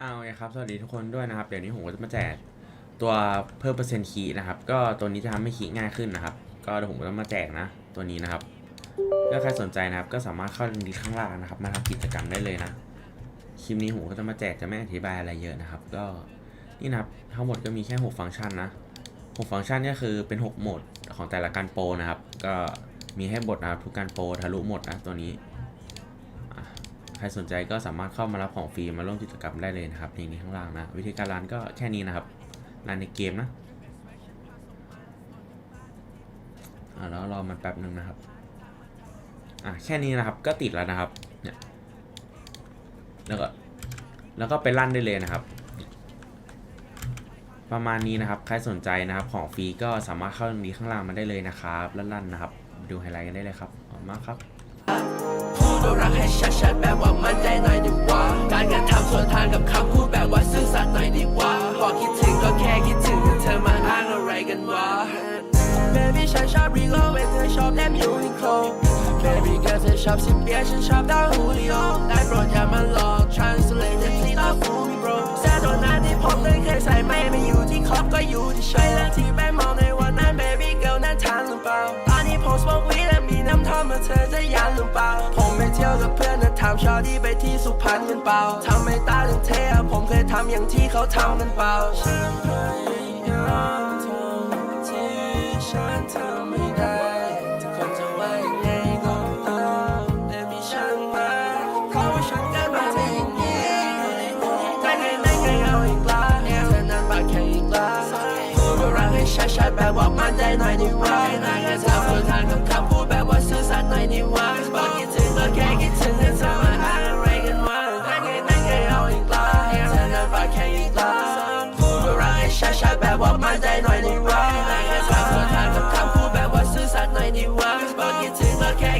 เอาไงครับ สวัสดีทุกคนด้วยนะครับ เดี๋ยวนี้ผมก็จะมาแจกตัวเพิ่มเปอร์เซ็นต์คีย์นะครับ ก็ตัวนี้จะทำให้คีย์ง่ายขึ้นนะครับ ก็เดี๋ยวผมก็จะมาแจกนะ ตัวนี้นะครับถ้าใครสนใจนะครับ ก็สามารถเข้าลิงก์ข้างล่างนะครับ มาทำกิจกรรมได้เลยนะ คลิปนี้ผมก็จะมาแจกจะไม่อธิบายอะไรเยอะนะครับ ก็นี่นะครับ ทั้งหมดก็มีแค่ 6 ฟังก์ชันนะ6ฟังก์ชันก็คือเป็น 6 โหมดของแต่ละการโปรนะครับ ก็มีให้บทนะครับทุกการโปรทะลุหมดนะตัวนี้ ใครสนใจก็สามารถเข้ามารับของฟรีมาร่วมกิจกรรมได้เลยนะครับลิงก์นี้ข้างล่างนะ วิธีการรันก็แค่นี้นะครับรันในเกมนะอ่าแล้วรอมันแป๊บหนึ่งนะครับอะแค่นี้นะครับก็ติดแล้วนะครับเนี่ยแล้วก็แล้วก็ไปลั่นได้เลยนะครับ ประมาณนี้นะครับ ใครสนใจนะครับของฟรีก็สามารถเข้าลิงนี้ข้างล่างมาได้เลยนะครับแล้วลั่นนะครับ ดูไฮไลท์กันได้เลยครับขอบมากครับ พูดรักให้ชัดๆแบบว่ามันใจหน่อยดีกว่า การกระทำส่วนทางกับคำพูดแบบว่าซื่อสัตย์หน่อยดีกว่าบอคิดถึงก็แค่คิดถึงเธอมาอ้างอะไรกันวะ Baby ฉันชอบรีโลเวทเธอชอบแนมยูนิโคล Baby girl เธอชอบสิเบียร์ฉันชอบดาวฮูลิโอได้โปรดอย่ามาหลอก Translate จะที่เราฟูมิ bro แซ่ตัวหน้าที่ผมเลยเคยใส่ไม่ไม่อยู่ที่ครอบก็อยู่ที่ใช้เรื่องที่แม่มองใน ที่ไปที่สุพรรณกันเปล่าทำไม่ตาถึงเทอะผมเคยทำอย่างที่เขาทำกันเปล่าฉันพยายามทำที่ฉันทำไม่ได้ทุกคนจะว่ายังไงก็ตามแต่มีฉันมาเพราว่าฉันเกิดมาเป็นอย่างนี้ไม่เคยไม่เคยเอาอีกแล้วเธอนั้นปากแค่อีกแล้วพูดว่ารักให้ชัดๆแบบว่ามั่นใจหน่อยดีว่าทำส่วนทางกับคำพูดแบบว่าซื่อสัตย์หน่อยดีว่า Fuck my day 91 Fuck my day 91 Fuck my day 91? Fuck my day 91 Fuck my day 91